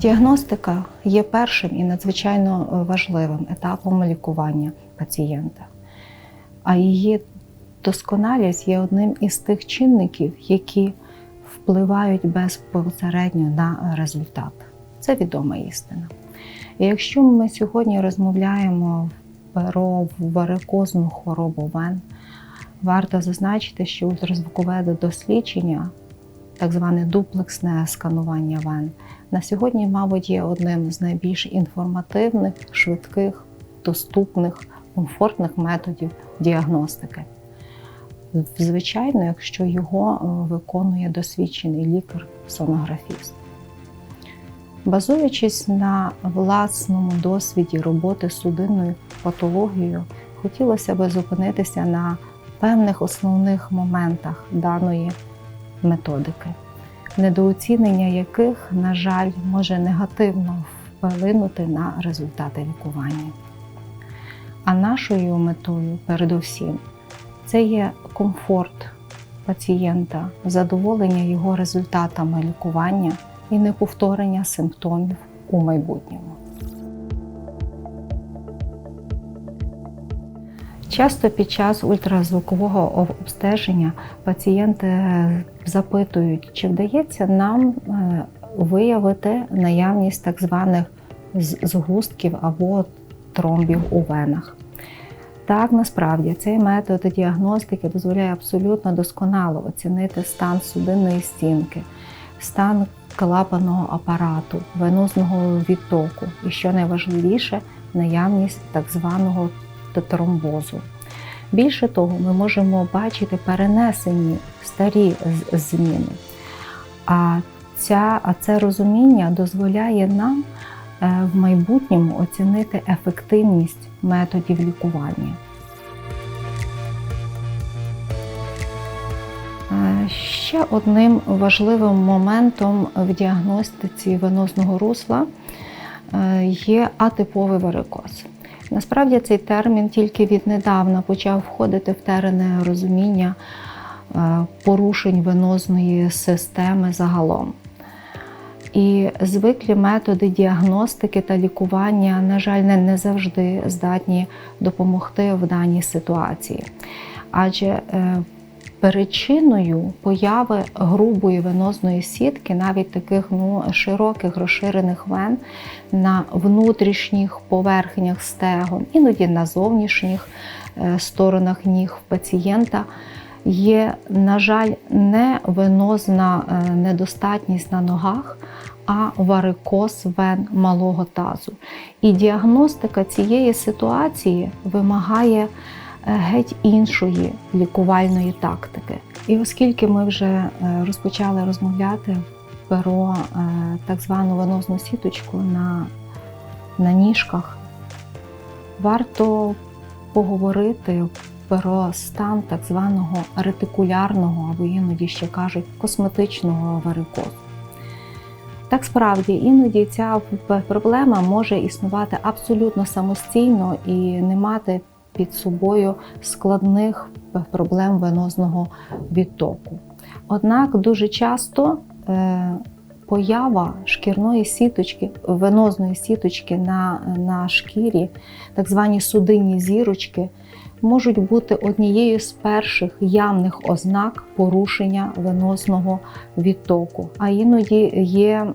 Діагностика є першим і надзвичайно важливим етапом лікування пацієнта, а її досконалість є одним із тих чинників, які впливають безпосередньо на результат. Це відома істина. І якщо ми сьогодні розмовляємо про варикозну хворобу вен, варто зазначити, що ультразвукове дослідження, так зване дуплексне сканування вен, на сьогодні, мабуть, є одним з найбільш інформативних, швидких, доступних, комфортних методів діагностики. Звичайно, якщо його е, виконує досвідчений лікар-сонографіст. Базуючись на власному досвіді роботи з судинною патологією, хотілося б зупинитися на певних основних моментах даної методики, недооцінення яких, на жаль, може негативно вплинути на результати лікування. А нашою метою, передусім, це є комфорт пацієнта, задоволення його результатами лікування і неповторення симптомів у майбутньому. Часто під час ультразвукового обстеження пацієнти запитують, чи вдається нам е, виявити наявність так званих згустків або тромбів у венах. Так, насправді цей метод діагностики дозволяє абсолютно досконало оцінити стан судинної стінки, стан клапаного апарату, венозного відтоку і, що найважливіше, наявність так званого тромбозу. Більше того, ми можемо бачити перенесені старі зміни. А, ця, а це розуміння дозволяє нам е, в майбутньому оцінити ефективність методів лікування. Е, Ще одним важливим моментом в діагностиці венозного русла е, є атиповий варикоз. Насправді цей термін тільки віднедавна почав входити в терени розуміння е, порушень венозної системи загалом. І звиклі методи діагностики та лікування, на жаль, не завжди здатні допомогти в даній ситуації. Адже Причиною появи грубої венозної сітки, навіть таких ну, широких розширених вен на внутрішніх поверхнях стегон, іноді на зовнішніх е, сторонах ніг пацієнта, є, на жаль, не венозна е, недостатність на ногах, а варикоз вен малого тазу. І діагностика цієї ситуації вимагає. Е, геть іншої лікувальної тактики. І оскільки ми вже е, розпочали розмовляти про е, так звану венозну сіточку на, на ніжках, варто поговорити про стан так званого ретикулярного або іноді ще кажуть косметичного варикозу. Так справді, іноді ця проблема може існувати абсолютно самостійно і не мати під собою складних проблем венозного відтоку. Однак дуже часто е, поява шкірної сіточки, венозної сіточки на, на шкірі, так звані судинні зірочки, можуть бути однією з перших явних ознак порушення венозного відтоку, а іноді є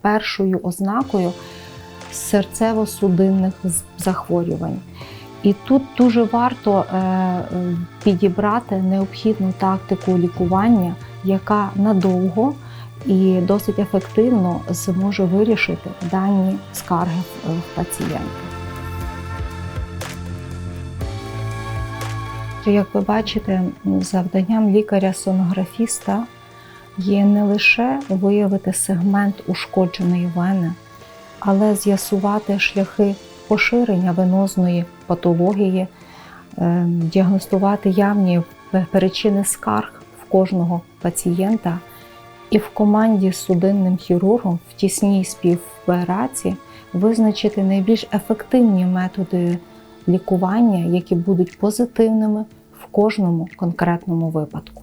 першою ознакою серцево-судинних захворювань. І тут дуже варто е, підібрати необхідну тактику лікування, яка надовго і досить ефективно зможе вирішити дані скарги в пацієнта. Як ви бачите, завданням лікаря-сонографіста є не лише виявити сегмент ушкодженої вени, але з'ясувати шляхи поширення венозної патології, е, діагностувати явні причини скарг в кожного пацієнта і в команді з судинним хірургом в тісній співпраці визначити найбільш ефективні методи лікування, які будуть позитивними в кожному конкретному випадку.